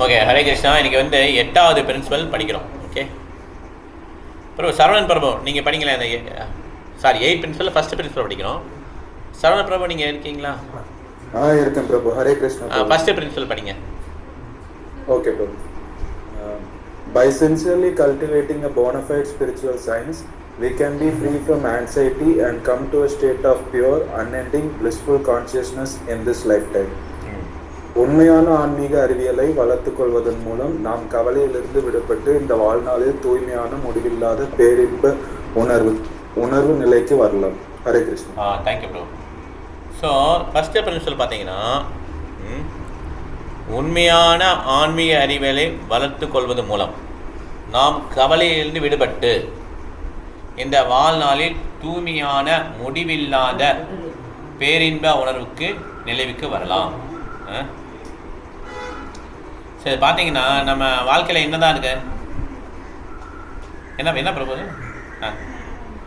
Okay Hare Krishna இன்னைக்கு வந்து எட்டாவது பிரின்சிபல் படிக்கிறோம் ஓகே பிரபு சரவணன் பிரபு நீங்கள் படிங்களா இந்த sorry eight principle first principle படிக்கிறோம் சரவணன் பிரபு நீங்கள் இருக்கீங்களா ஆ இருக்கேன் பிரபு ஹரே கிருஷ்ணா பிரபு. ஃபஸ்ட்டு பிரின்சிபல் படிங்க Prabhu. Uh, by sincerely cultivating a bona fide spiritual science, we can be free from anxiety and come to a state of pure, unending, blissful consciousness in this lifetime. உண்மையான ஆன்மீக அறிவியலை வளர்த்துக்கொள்வதன் மூலம் நாம் கவலையிலிருந்து விடுபட்டு இந்த வாழ்நாளில் தூய்மையான முடிவில்லாத பேரின்ப உணர்வு உணர்வு நிலைக்கு வரலாம். ஹரே கிருஷ்ணா. ஆ thank you bro so first principle பார்த்தீங்கன்னா உண்மையான ஆன்மீக அறிவியலை வளர்த்து கொள்வது மூலம் நாம் கவலையிலிருந்து விடுபட்டு இந்த வாழ்நாளில் தூய்மையான முடிவில்லாத பேரின்ப உணர்வுக்கு நிலைவுக்கு வரலாம். ஆ? சரி பார்த்தீங்கன்னா நம்ம வாழ்க்கையில் என்னதான் இருக்கு? என்ன என்ன பிரபு ஆ.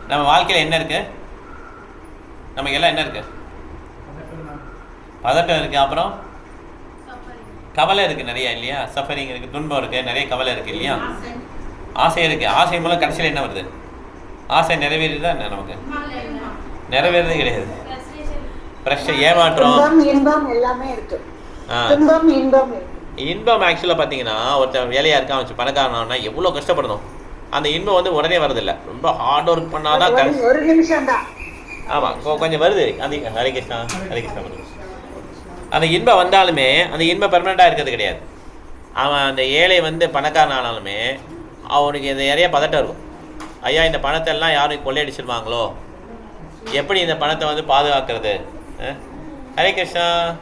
நம்ம வாழ்க்கையில் என்ன இருக்கு? நமக்கு எல்லாம் என்ன இருக்கு? பதட்டம் இருக்கு அப்புறம்? கவலை இருக்கு நிறைய இல்லையா? சஃபரிங் இருக்கு துன்பம் இருக்கு நிறைய கவலை இருக்கு இல்லையா? ஆசை இருக்கு. ஆசை மூலம் கடைசியில் என்ன வருது? ஆசை நிறைவேறுதா என்ன நமக்கு? நிறைவேறதே கிடையாது. பிரஷர் ஏமாற்றம். துன்பம் இன்பம் எல்லாமே இருக்கு. ஆ. துன்பம் இன்பம் இருக்கு. இன்பம் ஆக்சுவலாக பார்த்தீங்கன்னா ஒருத்தன் வேலையாக இருக்கான் வச்சு பணக்காரனா எவ்வளோ கஷ்டப்படணும் அந்த இன்பம் வந்து உடனே வரதில்லை ரொம்ப ஹார்ட் ஒர்க் பண்ணாதான் ஒரு- நிமிஷம் தான் ஆமாம் கொஞ்சம் வருது. அது ஹரே கிருஷ்ணா ஹரே கிருஷ்ணா வருது. அந்த இன்பம் வந்தாலுமே அந்த இன்பம் பெர்மனெண்ட்டாக இருக்கிறது கிடையாது. அவன் அந்த ஏழை வந்து பணக்காரன் ஆனாலுமே அவனுக்கு இந்த நிறைய பதட்டம் இருக்கும். ஐயா இந்த பணத்தை எல்லாம் யாரும் கொள்ளையடிச்சிருவாங்களோ? எப்படி இந்த பணத்தை வந்து பாதுகாக்கிறது? ஹரே கிருஷ்ணா.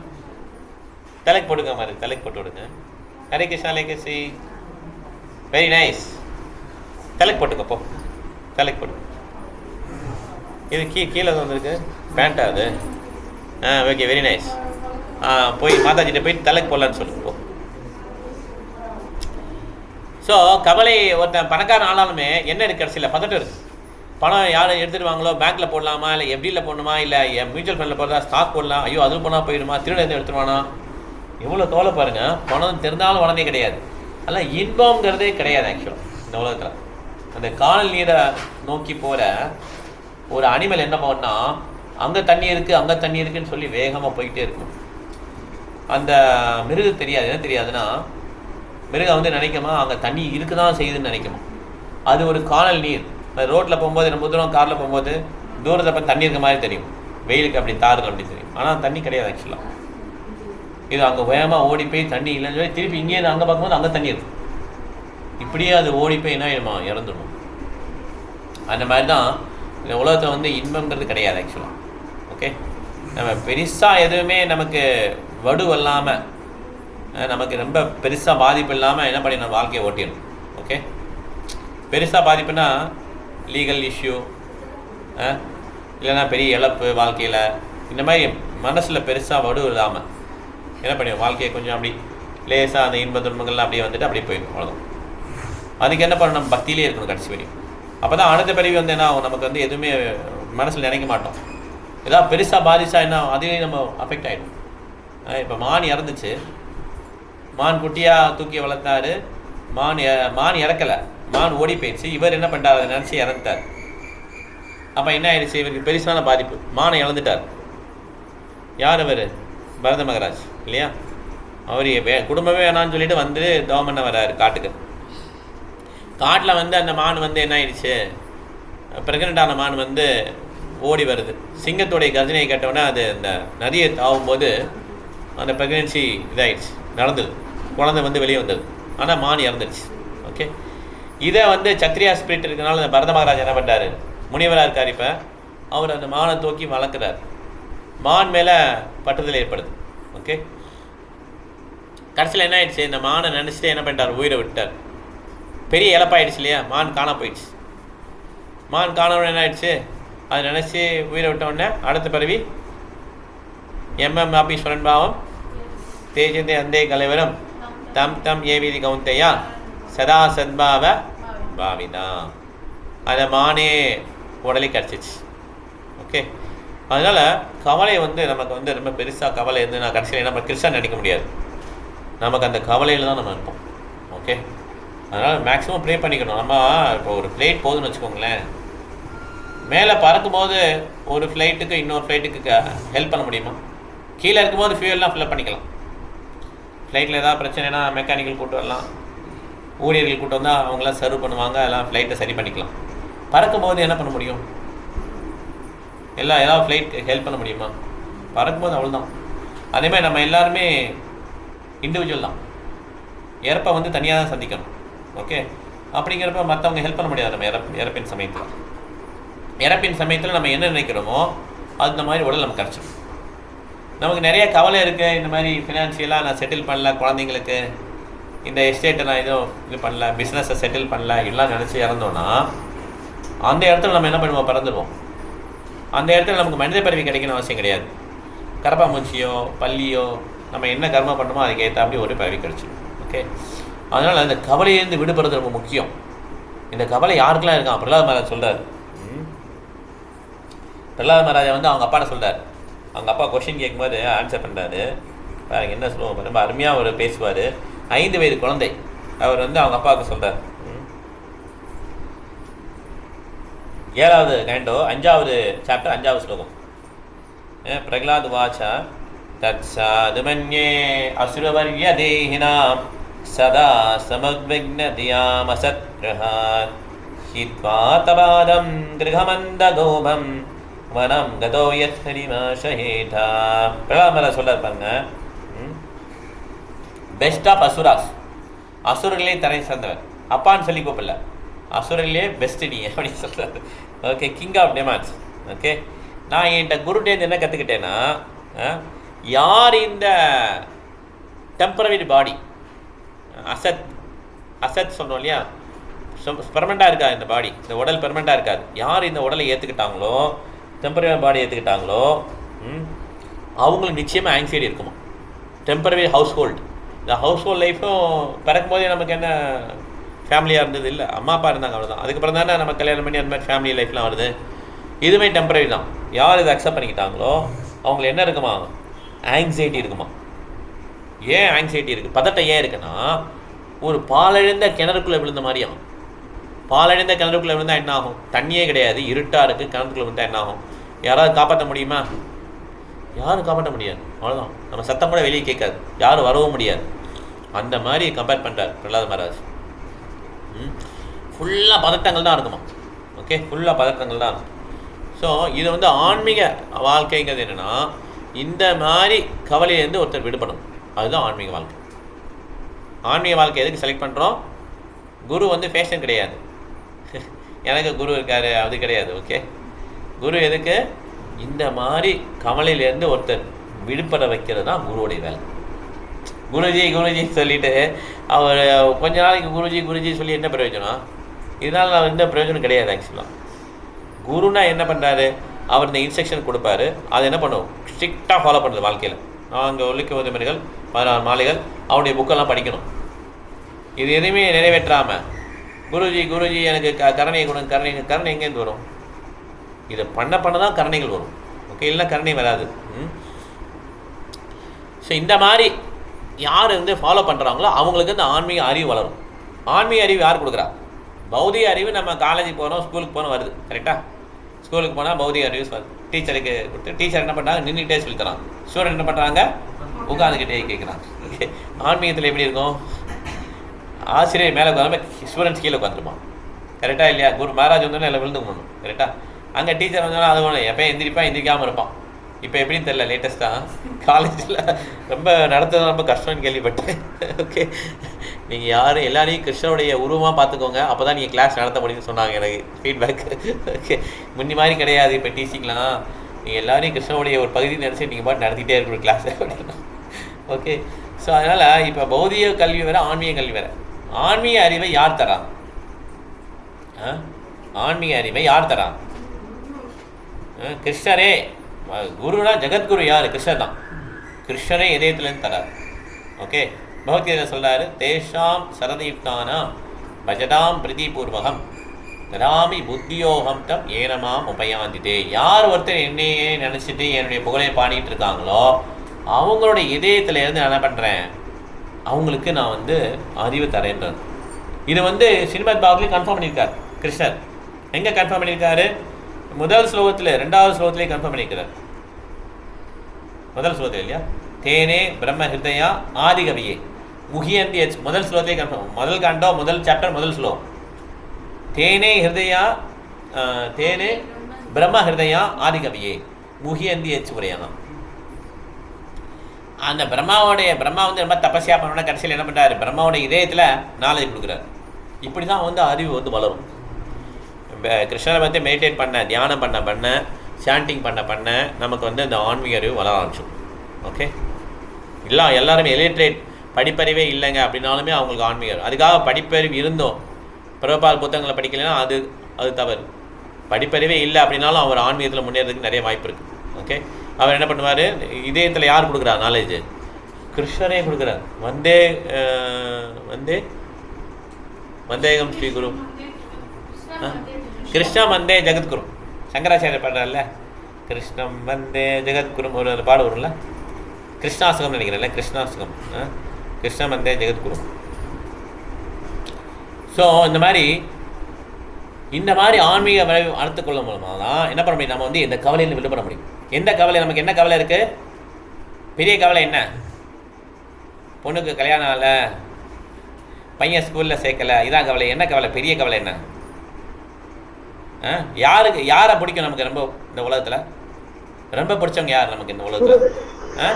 தலைக்கு போட்டுக்க மாதிரி தலைக்கு போட்டு விடுங்க. ஹரே கிருஷ்ணா ஹரே கிருஷ்ணி வெரி நைஸ் தலைக்கு போட்டுக்க போ. தலைக்கு போட்டு. இது கீ கீழே வந்திருக்கு. பேண்ட்டா அது. ஆ ஓகே வெரி நைஸ் ஆ போய் மாதாஜிட்ட போய் தலைக்கு போடலான்னு சொல்லுங்க போ. ஸோ கவலை ஒருத்தன் பணக்காரன் ஆனாலுமே என்ன இருக்கு கடைசியில்? பதட்டம் இருக்கு. பணம் யாரும் எடுத்துடுவாங்களோ பேங்க்கில் போடலாமா? இல்லை எஃப்டியில் போடணுமா? இல்லை மியூச்சுவல் ஃபண்டில் போடுறதா? ஸ்டாக் போடலாம்? ஐயோ அது போனால் போயிடுமா? திருட எடுத்துருவானா எவ்வளோ தோலை பாருங்க. பணம் தெரிந்தாலும் உடனே கிடையாது. அதெல்லாம் இன்பம்ங்கிறதே கிடையாது ஆக்சுவலாக இந்த உலகத்தில். அந்த காணல் நீரை நோக்கி போகிற ஒரு அனிமல் என்ன பண்ணா அங்கே தண்ணி இருக்குது அங்கே தண்ணி இருக்குன்னு சொல்லி வேகமாக போயிட்டே இருக்கும். அந்த மிருகம் தெரியாது. என்ன தெரியாதுன்னா மிருகம் வந்து நினைக்குமா அங்கே தண்ணி இருக்கு தான் செய்யுதுன்னு நினைக்குமா. அது ஒரு காணல் நீர். ரோட்டில் போகும்போது நம்ம தூரம் காரில் போகும்போது தூரத்தில் தண்ணி இருக்க மாதிரி தெரியும். வெயிலுக்கு அப்படி தாருது அப்படி தெரியும். ஆனால் தண்ணி கிடையாது ஆக்சுவலாக இது அங்கே வேகமாக ஓடி போய் தண்ணி இல்லைன்னு சொல்லி திருப்பி இங்கேயே அங்கே பார்க்கும்போது அங்கே தண்ணி இருக்கும் இப்படியே அது ஓடி போய் என்ன ஆயிடுமா? இறந்துடும் அந்த மாதிரி தான் இந்த உலகத்தில் வந்து இன்பம்ன்றது கிடையாது ஆக்சுவலாக ஓகே நம்ம பெருசாக எதுவுமே நமக்கு வடு இல்லாமல் நமக்கு ரொம்ப பெருசாக பாதிப்பு இல்லாமல் என்ன பண்ணி நம்ம வாழ்க்கையை ஓட்டிடணும். ஓகே பெருசாக பாதிப்புனா லீகல் இஷ்யூ இல்லைன்னா பெரிய இழப்பு வாழ்க்கையில். இந்த மாதிரி மனசில் பெருசாக வடு இல்லாமல் என்ன பண்ணிடும் வாழ்க்கையை கொஞ்சம் அப்படி லேசாக அந்த இன்ப துன்பங்கள்லாம் அப்படியே வந்துட்டு அப்படியே போயிடும். அவ்வளோதான் அதுக்கு என்ன பண்ணணும்? நம்ம பக்தியிலே இருக்கணும் கடைசி வரையும். அப்போ தான் அடுத்த பிறவி வந்து என்ன ஆகும்? நமக்கு வந்து எதுவுமே மனசில் நினைக்க மாட்டோம். ஏதாவது பெருசாக பாதிச்சா என்ன அதுவே நம்ம அஃபெக்ட் ஆகிடும் இப்போ மான் இறந்துச்சு. மான் குட்டியாக தூக்கி வளர்த்தாரு. மான் மான் இறக்கலை. மான் ஓடி போயிடுச்சு. இவர் என்ன பண்ணிட்டார் அதை நினச்சி இறந்துட்டார். அப்போ என்ன ஆயிடுச்சு? இவருக்கு பெருசான பாதிப்பு. மானை இழந்துட்டார். யார் அவர் பரத மகராஜ். இல்லையா? அவர் வே குடும்பமே வேணான்னு சொல்லிட்டு வந்து தவம் பண்ண வர்றாரு காட்டுக்கு. காட்டில் வந்து அந்த மான் வந்து என்ன ஆயிடுச்சு? ப்ரெக்னென்ட் ஆன மான் வந்து ஓடி வருது. சிங்கத்துடைய கர்ஜனையை கேட்டவுடனே அது அந்த நதியை தாவும்போது அந்த ப்ரெக்னென்சி இதாயிடுச்சு. நடந்தது. குழந்தை வந்து வெளியே வந்தது. ஆனால் மான் இறந்துடுச்சு ஓகே இதை வந்து சத்ரியா ஸ்பிரிட் இருக்கனால அந்த பரத மகாராஜ் என்ன பண்ணுறாரு முனிவராக இருக்கார் இப்போ. அவர் அந்த மானை தூக்கி வளர்க்குறாரு. மான் மேலே பட்டுதல் ஏற்படுது. ஓகே கடைசியில் என்ன ஆயிடுச்சு? இந்த மானை நினச்சிட்டு என்ன பண்ணிட்டார்? உயிரை விட்டார். பெரிய இழப்பாயிடுச்சு இல்லையா? மான் காண போயிடுச்சு. மான் காணவன என்ன ஆயிடுச்சு? அதை நினச்சி உயிரை விட்ட உடனே அடுத்த பிறவி எம்எம் ஆபீஸ்வரன் பாவம் தேஜந்தே அந்தே கலைவரம் தம் தம் ஏவிதி கவுந்தையா சதா சத்பாவ பாவிதா. அதை மானே உடலே கிடச்சிச்சு. ஓகே? அதனால் கவலை வந்து நமக்கு வந்து ரொம்ப பெருசாக கவலை இருந்து நான் கடைசியில் நம்ம கிருஷ்ணன் நினைக்க முடியாது. நமக்கு அந்த கவலையில் தான் நம்ம இருப்போம். ஓகே அதனால் மேக்ஸிமம் ப்ரே பண்ணிக்கணும். நம்ம இப்போ ஒரு ஃப்ளைட் போகுதுன்னு வச்சுக்கோங்களேன். மேலே பறக்கும்போது ஒரு ஃப்ளைட்டுக்கு இன்னொரு ஃப்ளைட்டுக்கு ஹெல்ப் பண்ண முடியுமா? கீழே இருக்கும்போது ஃபியூல்லாம் ஃபில்லப் பண்ணிக்கலாம். ஃப்ளைட்டில் ஏதாவது பிரச்சனைனா மெக்கானிக்கல் கூட்டு வரலாம். ஊழியர்கள் கூட்டு வந்தால் அவங்களாம் சர்வ் பண்ணுவாங்க. எல்லாம் ஃப்ளைட்டை சரி பண்ணிக்கலாம். பறக்கும்போது என்ன பண்ண முடியும்? எல்லாம் ஏதாவது ஃப்ளைட் ஹெல்ப் பண்ண முடியுமா? பறக்கும்போது அவ்வளோதான் அதேமாதிரி நம்ம எல்லாருமே இண்டிவிஜுவல் தான். இறப்பை வந்து தனியாக தான் சந்திக்கணும். ஓகே அப்படிங்கிறப்ப மற்றவங்க ஹெல்ப் பண்ண முடியாது நம்ம இறப்பு இறப்பின் சமயத்தில். இறப்பின் சமயத்தில் நம்ம என்ன நினைக்கிறோமோ அந்த மாதிரி உடல் நமக்கு கிடச்சிடும் நமக்கு நிறைய கவலை இருக்குது இந்த மாதிரி ஃபினான்ஷியலாக நான் செட்டில் பண்ணல குழந்தைங்களுக்கு இந்த எஸ்டேட்டை நான் எதுவும் இது பண்ணல பிஸ்னஸை செட்டில் பண்ணல எல்லாம் நினச்சி இறந்தோன்னா அந்த இடத்துல நம்ம என்ன பண்ணுவோம்? பிறந்துடுவோம் அந்த இடத்துல நமக்கு மனித பறவை கிடைக்கணும் அவசியம் கிடையாது. கரப்பாம்பூச்சியோ பள்ளியோ நம்ம என்ன கர்மம் பண்ணுமோ அதுக்கு ஏற்றாப்படி ஒரு பிறவி கிடைச்சிடும் ஓகே அதனால் அந்த கவலையிலேருந்து விடுபடுறது ரொம்ப முக்கியம். இந்த கவலை யாருக்கெல்லாம் இருக்கான் பிரகலாத் மகாராஜ் சொல்கிறார் பிரகலாத் மகாராஜா வந்து அவங்க அப்பாட்ட சொல்கிறார் அவங்க அப்பா கொஷின் கேட்கும்போது ஆன்சர் பண்ணுறாரு பாருங்க என்ன சொல்லுவோம் ரொம்ப அருமையாக அவர் பேசுவார். ஐந்து வயது குழந்தை. அவர் வந்து அவங்க அப்பாவுக்கு சொல்கிறார் ஏழாவது கேண்டோ அஞ்சாவது சாப்டர் அஞ்சாவது ஸ்லோகம். பிரகலாத் வாச்சா? தத் சாதுமன்யே அசுரவர்ய தேகினாம் சதா சமக்விக்னதியாமசத் கிரகாத் ஹித்வா தபாதம் கிரகமந்தகோபம் வனம் கதோ யத் ஹரிமாஷஹேதா பிரகலாத் சொல்றார் பாருங்க பெஸ்ட் ஆஃப் அசுராஸ் அசுரர்களே தரை சேர்ந்தவர். அப்பான்னு சொல்லி கூப்பிடல. அசுரர்களே பெஸ்ட் நீ அப்படின்னு சொல்கிறாரு okay king of demons okay நான் என்கிட்ட குருட்டேந்து என்ன கற்றுக்கிட்டேன்னா யார் இந்த டெம்பரவரி பாடி அசத் அசத் சொன்னோம் இல்லையா? பெர்மனெண்ட்டாக இருக்கா இந்த பாடி இந்த உடல் பெர்மனெண்ட்டாக இருக்காது. யார் இந்த உடலை ஏற்றுக்கிட்டாங்களோ டெம்பரவரி பாடி ஏற்றுக்கிட்டாங்களோ அவங்களுக்கு நிச்சயமாக ஆங்ஸைட்டி இருக்குமா? டெம்பரவரி ஹவுஸ் ஹோல்டு இந்த ஹவுஸ் ஹோல்ட் லைஃப்பும் பிறக்கும் போதே நமக்கு என்ன ஃபேமிலியாக இருந்தது இல்லை? அம்மா அப்பா இருந்தாங்க அவ்வளோதான் அதுக்கப்புறம் தானே நம்ம கல்யாணம் பண்ணி அந்த மாதிரி ஃபேமிலி லைஃப்லாம் வருது. இதுவுமே டெம்பரரி தான். யார் இதை அக்செப்ட் பண்ணிக்கிட்டாங்களோ அவங்களுக்கு என்ன இருக்குமா? ஆங்ஸைட்டி இருக்குமா? ஏன் ஆங்ஸைட்டி இருக்குது பதட்டம் ஏன் இருக்குன்னா ஒரு பாலழிந்த கிணறுக்குள்ளே விழுந்த மாதிரியாகும் பாலழிந்த கிணறுக்குள்ளே விழுந்தால் என்ன ஆகும்? தண்ணியே கிடையாது இருட்டாக இருக்குது கிணறுக்குள்ளே விழுந்தால் என்ன ஆகும்? யாராவது காப்பாற்ற முடியுமா? யாரும் காப்பாற்ற முடியாது. அவ்வளோதான் நம்ம சத்தம் கூட வெளியே கேட்காது. யாரும் வரவும் முடியாது. அந்த மாதிரி கம்பேர் பண்ணுறார் பிரகலாத் மகாராஜ். ஃபுல்லாக பதட்டங்கள் தான் இருக்குமா? ஓகே ஃபுல்லாக பதட்டங்கள் தான் இருக்கும் ஸோ இது வந்து ஆன்மீக வாழ்க்கைங்கிறது என்னென்னா இந்த மாதிரி கவலையிலேருந்து ஒருத்தர் விடுபடும் அதுதான் ஆன்மீக வாழ்க்கை. ஆன்மீக வாழ்க்கை எதுக்கு செலக்ட் பண்ணுறோம் குரு வந்து ஃபேஷன் கிடையாது. எனக்கு குரு இருக்காரு அது கிடையாது ஓகே குரு எதுக்கு? இந்த மாதிரி கவலையிலேருந்து ஒருத்தர் விடுபட வைக்கிறது தான் குருவுடைய வேலை. குருஜி குருஜி சொல்லிட்டு அவர் கொஞ்ச நாளைக்கு குருஜி குருஜி சொல்லி என்ன பிரயோஜனம்? இதனால் நான் எந்த பிரயோஜனம் கிடையாது ஆக்சுவலாக குருனா என்ன பண்ணுறாரு அவர் இந்த இன்ஸ்ட்ரக்ஷன் கொடுப்பாரு. அதை என்ன பண்ணுவோம் ஸ்ட்ரிக்டாக ஃபாலோ பண்ணுறது வாழ்க்கையில். அங்கே ஒழிக்க உதவிகள் பதினாறு மாலைகள் அவனுடைய புக்கெல்லாம் படிக்கணும். இது எதுவுமே நிறைவேற்றாமல் குருஜி குருஜி எனக்கு க கருணை கொடுங்க கருணை கருணை எங்கேருந்து வரும்? இதை பண்ண பண்ண தான் கருணைகள் வரும். ஓகே இல்லைன்னா கருணை வராது. ஸோ இந்த மாதிரி யார் வந்து ஃபாலோ பண்ணுறாங்களோ அவங்களுக்கு இந்த ஆன்மீக அறிவு வளரும். ஆன்மீக அறிவு யார் கொடுக்குறா? பௌதிக அறிவு நம்ம காலேஜ் போகிறோம் ஸ்கூலுக்கு போகிறோம் வருது. கரெக்டாக ஸ்கூலுக்கு போனால் பௌதிக அறிவு டீச்சருக்கு கொடுத்து டீச்சர் என்ன பண்ணுறாங்க நின்றுக்கிட்டே சொல்லி தரான் ஸ்டூடெண்ட் என்ன பண்ணுறாங்க உட்காந்துக்கிட்டே கேட்குறாங்க ஆன்மீகத்தில் எப்படி இருக்கும்? ஆசிரியர் மேலே உட்காந்து ஸ்டூடெண்ட்ஸ் கீழே உட்காந்துருப்பான் கரெக்டாக இல்லையா? குரு மகாராஜ் வந்தோடனே எல்லாம் விழுந்துக்கணும் கரெக்டாக அங்கே டீச்சர் வந்தாலும் அது ஒன்று எப்போ எந்திரிப்பா எந்திரிக்காமல் இருப்பான். இப்போ எப்படின்னு தெரில லேட்டஸ்ட்டாக காலேஜில் ரொம்ப நடத்துறது ரொம்ப கஷ்டம்னு கேள்விப்பட்டேன். ஓகே நீங்கள் யார் எல்லாரையும் கிருஷ்ணனுடைய உருவமாக பார்த்துக்கோங்க. அப்போ தான் நீங்கள் கிளாஸ் நடத்த முடியும்னு சொன்னாங்க எனக்கு. ஃபீட்பேக் ஓகே முன்னி மாதிரி கிடையாது இப்போ டீச்சிங்லாம் நீங்கள் எல்லாரையும் கிருஷ்ணனுடைய ஒரு பகுதி நினச்சி நீங்கள் பாட்டு நடத்திட்டே இருக்கிற கிளாஸ் அப்படின்னா ஓகே ஸோ அதனால் இப்போ பௌதிக கல்வி வேறு ஆன்மீக கல்வி வேறு. ஆன்மீக அறிவை யார் தரா? ஆன்மீக அறிவை யார் தரான் கிருஷ்ணரே. குருனா ஜெகத்குரு யார்? கிருஷ்ணர் தான் கிருஷ்ணரே இதயத்துலேருந்து தரார். ஓகே பகவத்கீதை சொல்கிறாரு தேஷாம் சரதயுக்தானாம் பஜதாம் பிரதிபூர்வகம் ததாமி புத்தியோகம் தம் ஏனமாம் உபயாந்திதே. யார் ஒருத்தர் என்னையே நினச்சிட்டு என்னுடைய புகழை பாடிட்டு இருக்காங்களோ அவங்களோட இதயத்துல இருந்து நான் என்ன பண்ணுறேன் அவங்களுக்கு நான் வந்து அறிவு தரேன்றது. இது வந்து ஸ்ரீமத் பாகவத்லேயும் கன்ஃபார்ம் பண்ணியிருக்கார் கிருஷ்ணர். எங்கே கன்ஃபார்ம் பண்ணியிருக்காரு? முதல் ஸ்லோகத்தில் ரெண்டாவது ஸ்லோகத்திலே கன்ஃபார்ம் பண்ணியிருக்கிறார். முதல் ஸ்லோகத்தில் இல்லையா? தேனே பிரம்ம ஹிருதயா ஆதிகவியே. முகியந்தி எச் முதல் ஸ்லோகத்திலே கன்ஃபார்ம் முதல் காண்டம் முதல் சாப்டர் முதல் ஸ்லோகம். தேனே ஹிருதயா தேனே பிரம்ம ஹிருதயா ஆதிகவியே. முகியந்தி எச் உரையானா அந்த பிரம்மாவோடைய பிரம்மா வந்து ரொம்ப தபஸ்யா பண்ணோன்னா கடைசியில் என்ன பண்ணுறாரு பிரம்மாவோட இதயத்தில் நாலேஜ் கொடுக்குறாரு. இப்படி தான் வந்து அறிவு வந்து வளரும். கிருஷ்ணரை பற்றி மெடிடேட் பண்ண தியானம் பண்ண பண்ண சாண்டிங் பண்ண பண்ண நமக்கு வந்து இந்த ஆன்மீக அறிவு வளர ஆரம்பிச்சோம் ஓகே இல்லை எல்லாருமே எலிட்ரேட் படிப்பறிவே இல்லைங்க அப்படின்னாலுமே அவங்களுக்கு ஆன்மீகம் அதுக்காக படிப்பறிவு இருந்தோம். பிரபால் புத்தகங்களை படிக்கலைன்னா அது அது தவறு. படிப்பறிவே இல்லை அப்படின்னாலும் அவர் ஆன்மீகத்தில் முன்னேறதுக்கு நிறைய வாய்ப்பு இருக்குது ஓகே அவர் என்ன பண்ணுவார்? இதயத்தில் யார் கொடுக்குறா நாலேஜ் கிருஷ்ணரே கொடுக்குறார். வந்தே வந்தே வந்தேகம் ஸ்ரீ குரு. ஆ? கிருஷ்ணா வந்தே ஜெகத்குரு சங்கராச்சாரியர் பாடுறாருல்ல கிருஷ்ணம் வந்தே ஜெகத்குரு ஒரு ஒரு பாடு வரும்ல. கிருஷ்ணாசகம் நினைக்கிறேன்ல கிருஷ்ணாசகம். ஆ? மந்தே வந்தே ஜெகத்குரு. ஸோ இந்த மாதிரி இந்த மாதிரி ஆன்மீக விளைவு வளர்த்துக்கொள்ள மூலமாக தான் என்ன பண்ண முடியும்? நம்ம வந்து இந்த கவலையில் விடுபட முடியும். எந்த கவலை நமக்கு என்ன கவலை இருக்குது பெரிய கவலை என்ன? பொண்ணுக்கு கல்யாணம் ஆகலை பையன் ஸ்கூலில் சேர்க்கல இதான் கவலை. என்ன கவலை? பெரிய கவலை என்ன? யாருக்கு யாரை பிடிக்கும் நமக்கு ரொம்ப இந்த உலகத்தில்? ரொம்ப பிடிச்சவங்க யார் நமக்கு இந்த உலகத்தில்? ஆ?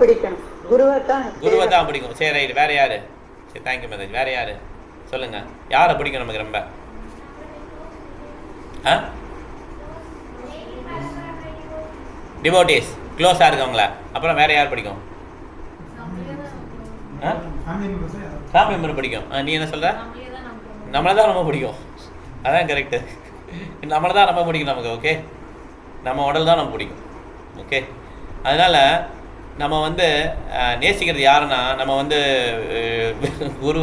பிடிக்கணும். குருவை தான் குருவை தான் பிடிக்கும். சரி ரைட். வேற யாரு? சரி தேங்க்யூ மேரேஜ் வேற யாரு? சொல்லுங்க. யாரை பிடிக்கும் நமக்கு ரொம்ப? ஆ? டிவோட்டிஸ் க்ளோஸாக இருக்கவங்கள. அப்புறம் வேற யார் பிடிக்கும்? ஃபேமிலி மெம்பர் பிடிக்கும். நீ என்ன சொல்ற? நம்மளை தான் ரொம்ப பிடிக்கும். அதான் கரெக்டு நம்மளை தான் ரொம்ப பிடிக்கும் நமக்கு ஓகே நம்ம உடல் தான் நம்ம பிடிக்கும் ஓகே அதனால் நம்ம வந்து நேசிக்கிறது யாருன்னா நம்ம வந்து குரு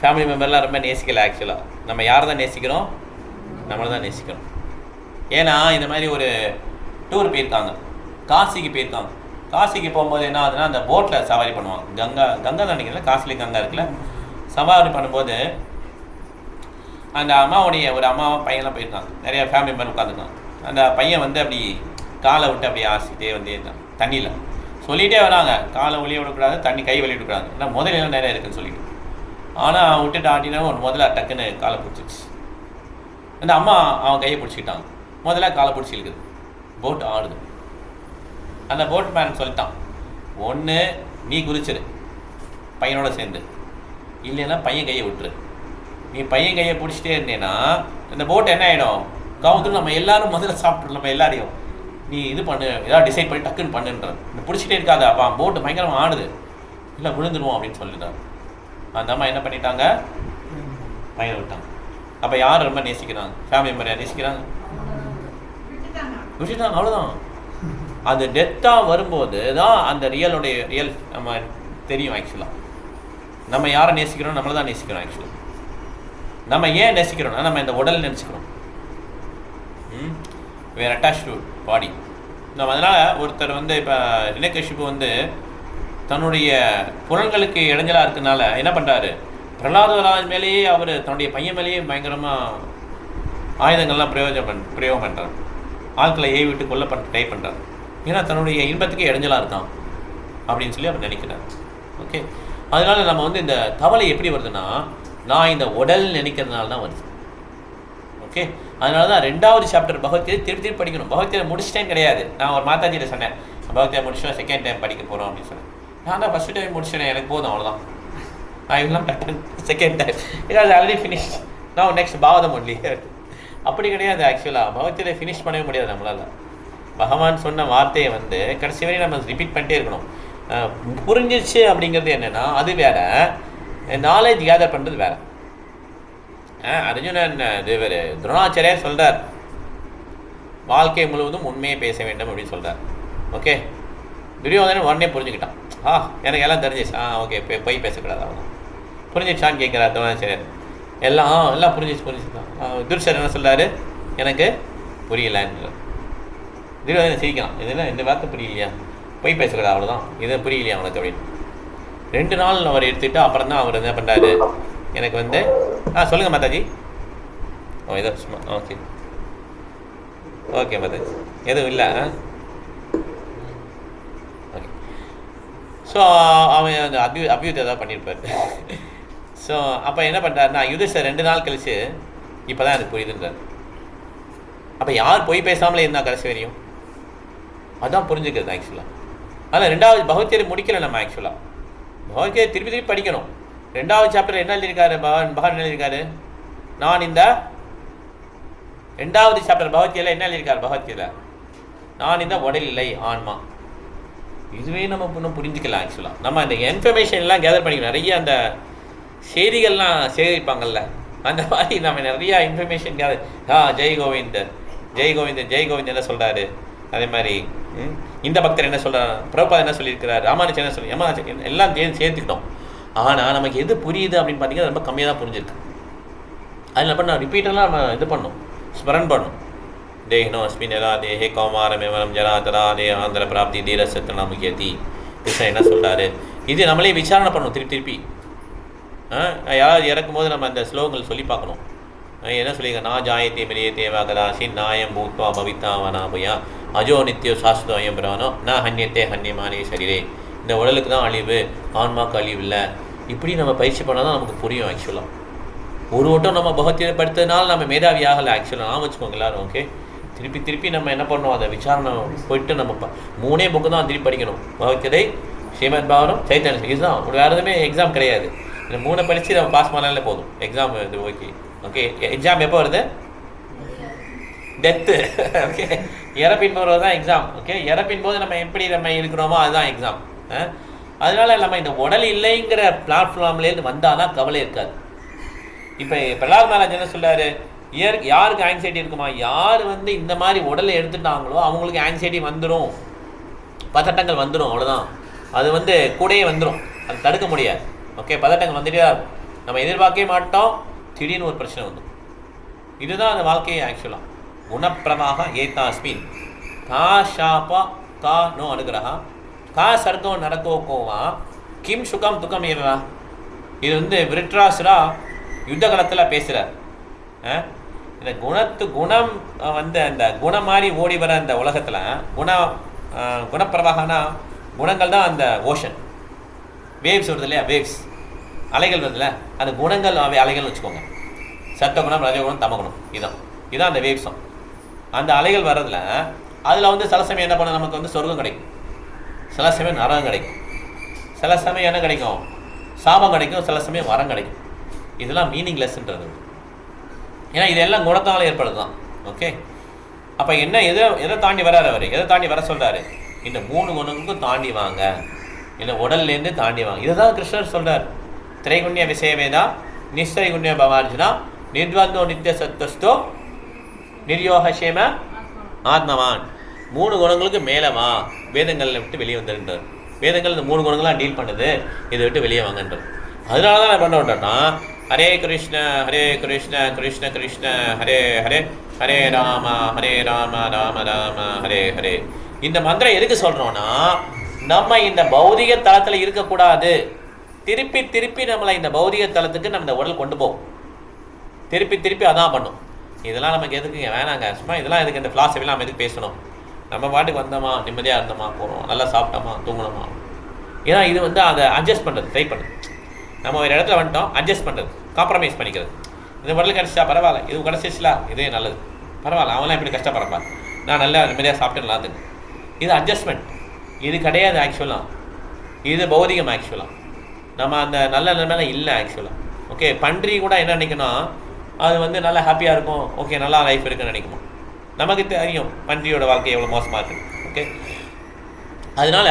ஃபேமிலி மெம்பர்லாம் ரொம்ப நேசிக்கலை ஆக்சுவலாக நம்ம யாரை தான் நேசிக்கிறோம்? நம்மளை தான் நேசிக்கிறோம். ஏன்னா இந்த மாதிரி ஒரு டூர் போயிருக்காங்க. காசிக்கு போயிருக்காங்க. காசிக்கு போகும்போது என்ன ஆகுதுன்னா அந்த போட்டில் சவாரி பண்ணுவாங்க. கங்கா கங்கா தான் நினைக்கிறேன். காசிலே கங்கா இருக்குல்ல. சவாரி பண்ணும்போது அந்த அம்மாவுடைய ஒரு அம்மாவும் பையன்லாம் போயிருக்காங்க. நிறைய ஃபேமிலி மெம்பர் உட்காந்துருக்காங்க அந்த பையன் வந்து அப்படி காலை விட்டு அப்படியே ஆசிட்டே வந்து தண்ணியில். சொல்லிகிட்டே வராங்க. காலை ஒளிய விடக்கூடாது தண்ணி கை வெளியே விடக்கூடாது. ஏன்னா முதலையெல்லாம் நிறைய இருக்குன்னு சொல்லிட்டு. ஆனால் விட்டுட்டு ஆட்டினா ஒரு முதல்ல டக்குன்னு காலை பிடிச்சிச்சு அந்த அம்மா அவன் கையை பிடிச்சிக்கிட்டாங்க. முதல்ல காலை பிடிச்சி இருக்குது போட் ஆடுது. அந்த போட் மேன் சொல்லிட்டான் ஒன்று நீ குதிச்சிரு. பையனோட சேர்ந்து. இல்லைன்னா பையன் கையை விட்டுரு. நீ பையன் கையை பிடிச்சிட்டே இருந்தேன்னா இந்த போட் என்ன ஆகிடும் கவுந்து நம்ம எல்லாரும் முதல்ல சாப்பிட்றோம் நம்ம எல்லாரையும். நீ இது பண்ணு ஏதாவது டிசைட் பண்ணி டக்குன்னு பண்ணுன்ற இந்த பிடிச்சிட்டே இருக்காது அப்போ போட்டு பயங்கரமாக ஆடுது. இல்லை விழுந்துருவோம் அப்படின்னு சொல்லிட்டாங்க அந்த அம்மா என்ன பண்ணிட்டாங்க? பயிர விட்டாங்க. அப்போ யார் ரொம்ப நேசிக்கிறாங்க? ஃபேமிலி மெம்பர் யார் நேசிக்கிறாங்க? விட்டுட்டாங்க. அவ்வளோதான் அது டெத்தாக வரும்போது தான் அந்த ரியலுடைய ரியல் நம்ம தெரியும் ஆக்சுவலாக நம்ம யாரை நேசிக்கிறோம்? நம்மளை தான் நேசிக்கிறோம் ஆக்சுவலாக நம்ம ஏன் நேசிக்கிறோம்னா நம்ம இந்த உடல் நினச்சிக்கிறோம் வேர் அட்டாச் டு பாடி நம்ம அதனால் ஒருத்தர் வந்து இப்போ இனக்கஷிப்பு வந்து தன்னுடைய புலன்களுக்கு இடைஞ்சலாக இருக்கனால என்ன பண்ணுறாரு பிரகலாதராஜ் மேலேயே அவர் தன்னுடைய பையன் மேலேயே பயங்கரமாக ஆயுதங்கள்லாம் பிரயோஜனம் பண் பிரயோகம் பண்ணுறார் ஆட்களை ஏவி விட்டு கொல்ல பண்ண ட்ரை பண்ணுறார் ஏன்னா தன்னுடைய இன்பத்துக்கு இடைஞ்சலாக இருக்கான் அப்படின்னு சொல்லி அவர் நினைக்கிறார். ஓகே அதனால் நம்ம வந்து இந்த கவலை எப்படி வருதுன்னா நான் இந்த உடல் நினைக்கிறதுனால தான் வருது. ஓகே அதனால தான் ரெண்டாவது சாப்டர் பகவத்கீதை திருப்பி திருப்பி படிக்கணும். பகவத்கீதை முடிச்சிட்டேன் கிடையாது. நான் ஒரு மாதாஜியில் சொன்னேன் பகவத்கீதை முடிச்சோம் செகண்ட் டைம் படிக்க போகிறோம் அப்படின்னு சொன்னேன். நான் தான் ஃபஸ்ட் டைம் முடிச்சிட்டேன் எனக்கு போதும் அவ்வளோதான் நான் இதெல்லாம் second time it already finish நான் நெக்ஸ்ட் பாவதம் ஒன்லி அப்படி கிடையாது ஆக்சுவலாக பகவத்கீதை ஃபினிஷ் பண்ணவே முடியாது நம்மளால். பகவான் சொன்ன வார்த்தையை வந்து கடைசி வரையும் நம்ம ரிப்பீட் பண்ணிட்டே இருக்கணும். புரிஞ்சிச்சு புரிஞ்சிருச்சு அப்படிங்கிறது என்னென்னா அது வேற. நாலேஜ் கேதர் பண்ணுறது வேறு. அர்ஜுனன் தேவர் துரோணாச்சாரியார் சொல்கிறார் வாழ்க்கை முழுவதும் உண்மையை பேச வேண்டும் அப்படின்னு சொல்கிறார் ஓகே துரியோதனன் உடனே புரிஞ்சுக்கிட்டான். ஆ எனக்கு எல்லாம் தெரிஞ்சிச்சு. ஆ ஓகே போய் போய் பேசக்கூடாது அவன் புரிஞ்சிச்சான்னு கேட்குறார் துரோணாச்சாரியர். எல்லாம் ஆ, எல்லாம் புரிஞ்சிச்சு புரிஞ்சுதான் துர்சர் என்ன சொல்றாரு? எனக்கு புரியலன்னு துரியோதனன் சிரிக்கலாம் இதெல்லாம் இந்த வார்த்தை புரியலையா? போய் பேசக்கூடாது அவ்வளோதான் இதை புரியலையா அவனுக்கு அப்படின்னு. ரெண்டு நாள் அவர் எடுத்துக்கிட்டு அப்புறம் தான் அவர் என்ன பண்ணுறாரு எனக்கு வந்து ஆ சொல்லுங்கள் மாதாஜி. ஓ ஏதோ சும்மா ஓகே. ஓகே மாதாஜி. எதுவும் இல்லை ஆ? ஓகே. ஸோ அவன் அந்த அபியூ அபியூத் ஏதாவது பண்ணியிருப்பார் ஸோ அப்போ என்ன பண்ணுறாருன்னா யுதிஷ்டர் ரெண்டு நாள் கழிச்சு இப்போ தான் எனக்கு புரியுதுன்றார். அப்போ யார் பொய் பேசாமலே இருந்தால் கடைசி வரையும்? அதுதான் புரிஞ்சுக்கிறது ஆக்சுவலாக அதில் ரெண்டாவது பகவத்கீதை முடிக்கலை நம்ம ஆக்சுவலாக பகவத்கீதை திருப்பி திருப்பி படிக்கணும். ரெண்டாவது சாப்டர் என்ன எழுதியிருக்காரு? பகவான் பகவான் எழுதியிருக்காரு? நான் இந்த ரெண்டாவது சாப்டர் பகவத்கீதையில் என்ன எழுதியிருக்காரு? பகவத்கீதை. நான் இந்த உடல் இல்லை ஆன்மா. இதுவே நம்ம இன்னும் புரிஞ்சுக்கலாம் ஆக்சுவலாக நம்ம அந்த இன்ஃபர்மேஷன்லாம் கேதர் பண்ணிக்கணும் நிறைய அந்த செய்திகள்லாம் சேகரிப்பாங்கல்ல. அந்த மாதிரி நம்ம நிறையா இன்ஃபர்மேஷன் கேதர் ஆ ஜெய் கோவிந்தர் ஜெய் கோவிந்தர் ஜெய் கோவிந்தர் என்ன சொல்கிறாரு அதே மாதிரி இந்த பக்தர் என்ன சொல்கிறார் பிரபா என்ன சொல்லியிருக்கிறார்? ராமானுஜன் என்ன சொல்லி ராமானுஜன் எல்லாம் சேர்த்து சேர்த்துக்கிட்டோம். ஆனால் நமக்கு எது புரியுது அப்படின்னு பார்த்தீங்கன்னா ரொம்ப கம்மியாக தான் புரிஞ்சிருக்கு அதில் பண்ண ரிப்பீட்டெல்லாம் நம்ம இது பண்ணோம் ஸ்மரன் பண்ணும் தேகினோ அஸ்மின் எதா தேஹே கௌமாரம் எவரம் ஜரா தரா தே ஆந்திர பிராப்தி தீர சத்தனா முக்கியத்தி கிருஷ்ணன் என்ன சொல்கிறாரு இது நம்மளே விசாரணை பண்ணணும் திருப்பி திருப்பி. ஆ, யாராவது இறக்கும் போது நம்ம அந்த ஸ்லோகங்கள் சொல்லி பார்க்கணும். என்ன சொல்லிங்க நான் ஜாயத்தே மிரியே தேவா கதாசி நாயம் பூத்வா பவித்தா வனாபயா அஜோ நித்யோ சாஸ்வதயம் பிரவனோ நான் ஹன்யத்தே ஹன்யமானே சரீரே. இந்த உடலுக்கு தான் அழிவு ஆன்மாக்கு அழிவு இல்லை இப்படி நம்ம பயிற்சி பண்ணால் தான் நமக்கு புரியும் ஆக்சுவலாக ஒரு வட்டம் நம்ம பகவத்கீதை படித்ததுனால நம்ம மேதாவி ஆகலை ஆக்சுவலாக நான் வச்சுக்கோங்க எல்லாரும் ஓகே திருப்பி திருப்பி நம்ம என்ன பண்ணோம் அதை விசாரணை போயிட்டு நம்ம ப- மூணே புக்கு தான் திருப்பி படிக்கணும். பகவத்கீதை ஸ்ரீமத் பாவனம் சைத்தன்யம் இதுதான். ஒரு வேறு எதுவுமே எக்ஸாம் கிடையாது. இந்த மூணை படித்து நம்ம பாஸ் பண்ணாலே போதும். எக்ஸாம் இது ஓகே ஓகே எக்ஸாம் எப்போ வருது? டெத்து ஓகே இறப்பின் போகிறது தான் எக்ஸாம் ஓகே இறப்பின் போது நம்ம எப்படி நம்ம இருக்கிறோமோ அதுதான் எக்ஸாம் அதனால நம்ம இந்த உடல் இல்லைங்கிற பிளாட்ஃபார்ம்லேருந்து வந்தால் தான் கவலை இருக்காது. இப்போ பிரலாத் மகாராஜ் என்ன சொல்கிறாரு இயற் யாருக்கு ஆங்ஸைட்டி இருக்குமா? யார் வந்து இந்த மாதிரி உடலை எடுத்துட்டாங்களோ அவங்களுக்கு ஆங்ஸைட்டி வந்துடும் பதட்டங்கள் வந்துடும் அவ்வளோதான் அது வந்து கூடயே வந்துடும் அது தடுக்க முடியாது. ஓகே பதட்டங்கள் வந்துட்டே தான் நம்ம எதிர்பார்க்கவே மாட்டோம். திடீர்னு ஒரு பிரச்சனை வந்துடும் இதுதான் அந்த வாழ்க்கையை ஆக்சுவலாக குணப்பிரமாக ஏதாஸ்மின் கா ஷாபா கா நோ அனுகிரகா கா சர்க்கோ நரக்கோ கோவா கிம் சுகம் துக்கம் ஏவா இது வந்து விருட்ராசுரா யுத்த காலத்தில் பேசுகிறார் இந்த குணத்து குணம் வந்து அந்த குணம் மாதிரி ஓடி வர அந்த உலகத்தில் குண குணப்பிரவாகனா குணங்கள் தான் அந்த ஓஷன். வேவ்ஸ் வருது இல்லையா? வேவ்ஸ். அலைகள் வருதுல்ல? அந்த குணங்கள் அவை அலைகள்னு வச்சுக்கோங்க. சத்தகுணம் ரஜகுணம் தமகுணம் இதான். இதான் அந்த வேவ்ஸும் அந்த அலைகள் வர்றதில் அதில் வந்து சில சமயம் என்ன பண்ண நமக்கு வந்து சொர்க்கம் கிடைக்கும். சில சமயம் நரம் கிடைக்கும். சில சமயம் என்ன கிடைக்கும்? சாபம் கிடைக்கும். சில சமயம் வரம் கிடைக்கும். இதெல்லாம் மீனிங்லெஸ்ன்றது ஏன்னா இதெல்லாம் குணத்தால் ஏற்படுது தான் ஓகே அப்போ என்ன எதை எதை தாண்டி வராரு அவர்? எதை தாண்டி வர சொல்கிறாரு இந்த மூணு குணங்களுக்கும் தாண்டி வாங்க. இல்லை உடல்லேருந்து தாண்டி வாங்க. இதுதான் கிருஷ்ணர் சொல்கிறார் திரைகுண்ய விஷயமேதா நிஸ்திரைகுண்ய பவார்ஜுனா நிர்வந்தோ நித்திய சத்தஸ்தோ நிர்யோகஷேம ஆத்மவான். மூணு குணங்களுக்கு மேலே வேதங்களை வேதங்களில் விட்டு வெளியே வந்துருன்றார் வேதங்கள் இந்த மூணு குணங்களாக டீல் பண்ணுது. இதை விட்டு வெளியே வாங்கன்றார் அதனால தான் நான் பண்ண வேண்டாம்னா ஹரே கிருஷ்ண ஹரே கிருஷ்ண கிருஷ்ண கிருஷ்ண ஹரே ஹரே ஹரே ராம ஹரே ராம ராம ராம ஹரே ஹரே. இந்த மந்திரம் எதுக்கு சொல்கிறோன்னா நம்ம இந்த பௌதிக தளத்தில் இருக்கக்கூடாது. திருப்பி திருப்பி நம்மளை இந்த பௌதிக தளத்துக்கு நம்ம இந்த உடல் கொண்டு போகும். திருப்பி திருப்பி அதான் பண்ணும். இதெல்லாம் நமக்கு எதுக்குங்க? வேணாங்க. சும்மா இதெல்லாம் எதுக்கு? இந்த ஃபிலாசபிலாம் நம்ம எதுக்கு பேசணும்? நம்ம பாட்டுக்கு வந்தோமா நிம்மதியாக இருந்தோமா போகிறோம் நல்லா சாப்பிட்டோமா தூங்கணுமா ஏன்னா இது வந்து அதை அட்ஜஸ்ட் பண்ணுறது ட்ரை பண்ணுது நம்ம ஒரு இடத்துல வந்துட்டோம் அட்ஜஸ்ட் பண்ணுறது காம்ப்ரமைஸ் பண்ணிக்கிறது. இந்த உடல் கிடச்சா பரவாயில்ல இது கிடச்சிச்சுலா இதே நல்லது. பரவாயில்ல அவன்லாம் இப்படி கஷ்டப்படுறப்பா நான் நல்லா நிம்மதியாக சாப்பிட்டேன் அது இது அட்ஜஸ்ட்மெண்ட் இது கிடையாது ஆக்சுவலாக இது பௌதிகம் ஆக்சுவலாக நம்ம அந்த நல்ல நிலைமையில இல்லை ஆக்சுவலாக ஓகே பன்றி கூட என்ன நினைக்கணும் அது வந்து நல்லா ஹாப்பியாக இருக்கும். ஓகே நல்லா லைஃப் இருக்குன்னு நினைக்குமா? நமக்கு தெரியும் பன்றியோட வாழ்க்கை எவ்வளோ மோசமாக இருக்குது ஓகே அதனால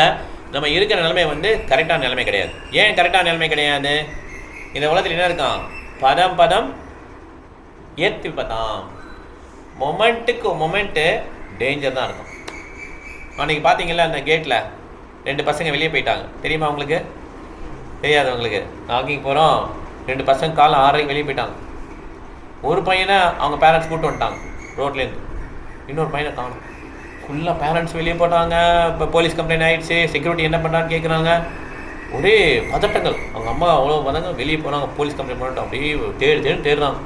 நம்ம இருக்கிற நிலைமை வந்து கரெக்டான நிலைமை கிடையாது. ஏன் கரெக்டான நிலைமை கிடையாது? இந்த உலகத்தில் என்ன இருக்கான் பதம் பதம் ஏத்தி பதாம். மொமெண்ட்டுக்கு மொமெண்ட்டு டேஞ்சர் தான் இருக்கும். அன்றைக்கி பார்த்தீங்களா அந்த கேட்டில் ரெண்டு பசங்க வெளியே போயிட்டாங்க. தெரியுமா உங்களுக்கு? தெரியாது உங்களுக்கு. வாக்கிங் போகிறோம் ரெண்டு பசங்க காலம் ஆறரைக்கு வெளியே போயிட்டாங்க. ஒரு பையனை அவங்க பேரண்ட்ஸ் கூப்பிட்டு வந்துட்டாங்க ரோட்லேருந்து இன்னொரு பையனை காணும். ஃபுல்லாக பேரண்ட்ஸ் வெளியே போட்டாங்க. இப்போ போலீஸ் கம்ப்ளைண்ட் ஆகிடுச்சு செக்யூரிட்டி என்ன பண்ணுறான்னு கேட்குறாங்க ஒரே பதட்டங்கள். அவங்க அம்மா அவ்வளோ வந்தாங்க வெளியே போனாங்க போலீஸ் கம்ப்ளைண்ட் பண்ணிட்டோம் அப்படியே தேடு தேடு தேடுறாங்க.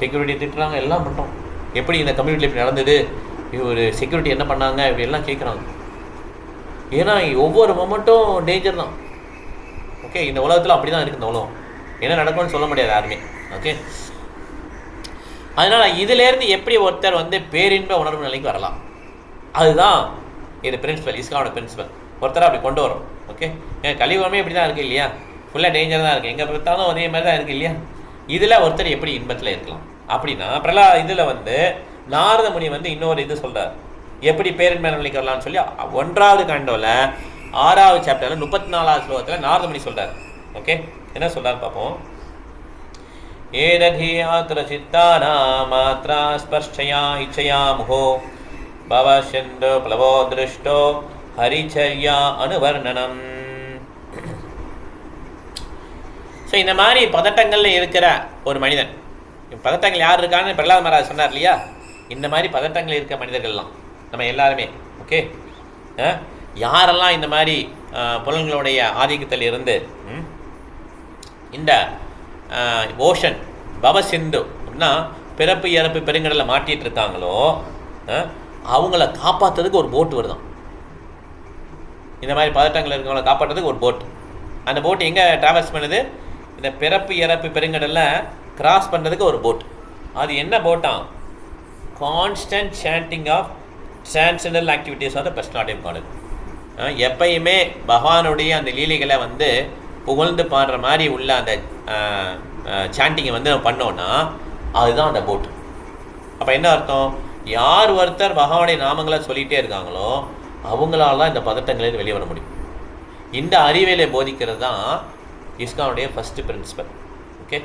செக்யூரிட்டி திட்டுறாங்க எல்லாம் பண்ணிட்டோம் எப்படி இந்த கம்யூனிட்டியில் இப்படி நடந்தது? இது ஒரு செக்யூரிட்டி என்ன பண்ணாங்க? இப்படி எல்லாம் கேட்குறாங்க ஏன்னா ஒவ்வொரு மொமெண்ட்டும் டேஞ்சர் தான். ஓகே இந்த உலகத்தில் அப்படி தான் இருக்குது இந்த உலகம். என்ன நடக்கும்னு சொல்ல முடியாது யாருமே. ஓகே அதனால் இதிலேருந்து எப்படி ஒருத்தர் வந்து பேரின்ப உணர்வு நிலைக்கு வரலாம்? அதுதான் இது பிரின்சிபல் இஸ்காவோட பிரின்சிபல் ஒருத்தர் அப்படி கொண்டு வரும் ஓகே ஏன் கலியுகமே இப்படி தான் இருக்குது இல்லையா ஃபுல்லாக டேஞ்சர் தான் இருக்குது எங்கே பார்த்தாலும் அதே மாதிரி தான் இருக்குது இல்லையா? இதில் ஒருத்தர் எப்படி இன்பத்தில் இருக்கலாம்? அப்படின்னா பிரலா இதில் வந்து நாரத முனி வந்து இன்னொரு இது சொல்கிறார் எப்படி பேரின்ப நிலைக்கு வரலாம்னு சொல்லி ஒன்றாவது காண்டோவில் ஆறாவது சாப்டரில் முப்பத்தி நாலாவது ஸ்லோகத்தில் நாரத முனி சொல்கிறார் ஓகே என்ன சொல்கிறார் பார்ப்போம். ஏததி ஆத்திரசித்தானா மாத்ரா ஸ்பர்ஷயா இச்சயா முகோ பவஷந்தோ பிளவோ திருஷ்டோ ஹரிச்சர்யா அனுவர்ணனம் ஸோ இந்த மாதிரி பதட்டங்களில் இருக்கிற ஒரு மனிதன் பதட்டங்கள் யார் இருக்கான்னு பிரகலாத் மகாராஜ் சொன்னார் இல்லையா? இந்த மாதிரி பதட்டங்கள் இருக்க மனிதர்கள்லாம் நம்ம எல்லாருமே ஓகே யாரெல்லாம் இந்த மாதிரி புலன்களுடைய ஆதிக்கத்தில் இருந்து ம், இந்த ஓஷன் பவசிந்து அப்படின்னா பிறப்பு இறப்பு பெருங்கடலில் மாட்டிகிட்டு இருக்காங்களோ அவங்கள காப்பாற்றுறதுக்கு ஒரு போட்டு வருதான். இந்த மாதிரி பதட்டங்கள் இருக்கவங்கள காப்பாற்றுறதுக்கு ஒரு போட் அந்த போட்டு எங்கே ட்ராவல்ஸ் பண்ணுது? இந்த பிறப்பு இறப்பு பெருங்கடலில் கிராஸ் பண்ணுறதுக்கு ஒரு போட் அது என்ன போட்டாம் constant chanting of transcendental activities of the பெஸ்டாட்டிவ் garden எப்பயுமே பகவானுடைய அந்த லீலைகளை வந்து புகழ்ந்து பாடுற மாதிரி உள்ள அந்த சாண்டிங்கை வந்து நம்ம பண்ணோன்னா அதுதான் அந்த போட் அப்போ என்ன அர்த்தம்? யார் ஒருத்தர் பகவானுடைய நாமங்களை சொல்லிகிட்டே இருக்காங்களோ அவங்களால தான் இந்த பதட்டங்களில் வெளியே வர முடியும். இந்த அறிவியலை போதிக்கிறது தான் இஸ்கானுடைய ஃபஸ்ட்டு பிரின்சிபல் ஓகே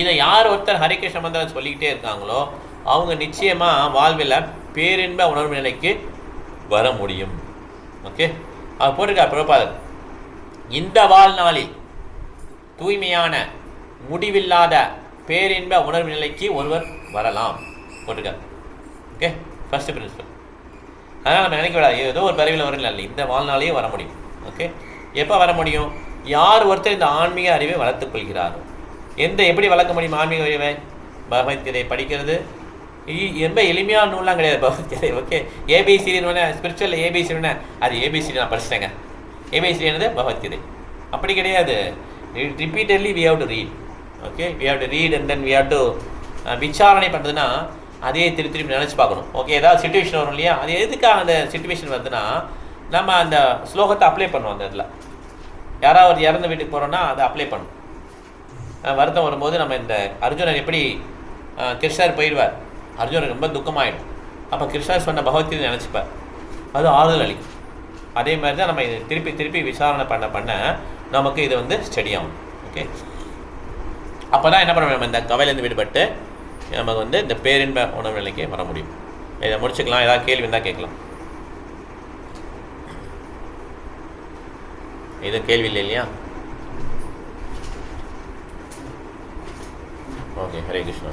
இதை யார் ஒருத்தர் ஹரிகிருஷ்ண மந்திரம் சொல்லிக்கிட்டே இருக்காங்களோ அவங்க நிச்சயமாக வாழ்வில் பேரின்ப உணர்வு நிலைக்கு வர முடியும். ஓகே அவர் போட்டிருக்கா பிரபாதர் இந்த வாழ்நாளில் தூய்மையான முடிவில்லாத பேரின்ப உணர்வு நிலைக்கு ஒருவர் வரலாம். போட்டுக்க. ஓகே ஃபர்ஸ்ட் பிரின்சிபல் அதனால் நம்ம நினைக்க விடாது ஏதோ ஒரு பிறவியில் வரல. இல்லை இந்த வாழ்நாளையே வர முடியும். ஓகே எப்போ வர முடியும்? யார் ஒருத்தர் இந்த ஆன்மீக அறிவை வளர்த்துக் கொள்கிறாரோ. எந்த எப்படி வளர்க்க முடியும் ஆன்மீக அறிவை? பகவத்கீதை படிக்கிறது. இ- ரொம்ப எளிமையான நூல்லாம் கிடையாது. பகவத்கீதை ஓகே ஏபிசிடின்னு ஸ்பிரிச்சுவல் ஏபிசிடின்னு அது ஏபிசிடி நான் படிச்சிட்டேங்க. ஏபிசிடி என்னது பகவத்கீதை. அப்படி கிடையாது. Repeatedly we have to read okay we have to read and then we have to விசாரணை பண்ணுறதுன்னா அதே திருப்பி திருப்பி நினச்சி பார்க்கணும். ஓகே ஏதாவது சுச்சுவேஷன் வரும் இல்லையா? அது எதுக்காக அந்த சுச்சுவேஷன் வருதுன்னா நம்ம அந்த ஸ்லோகத்தை அப்ளை பண்ணுவோம் அந்த இதில் யாராவது ஒரு இறந்த வீட்டுக்கு போகிறோன்னா அதை அப்ளை பண்ணும். வருத்தம் வரும்போது நம்ம இந்த அர்ஜுனன் எப்படி கிருஷ்ணர் போயிடுவார்? அர்ஜுனன் ரொம்ப துக்கமாயிடும். அப்போ கிருஷ்ணர் சொன்ன பகவத்கீதை நினச்சிப்பார். அது ஆறுதல் அளிக்கும். அதே மாதிரி தான் நம்ம இது திருப்பி திருப்பி விசாரணை பண்ண பண்ண நமக்கு இது வந்து ஸ்டடி ஆகும். ஓகே அப்போ தான் என்ன பண்ண நம்ம இந்த கவலையிலேருந்து விடுபட்டு நமக்கு வந்து இந்த பேரின்ப உணவு நிலைக்கு வர முடியும். இதை முடிச்சுக்கலாம். ஏதாவது கேள்வி இருந்தால் கேட்கலாம். எதுவும் கேள்வி இல்லை இல்லையா? ஓகே ஹரே கிருஷ்ணா.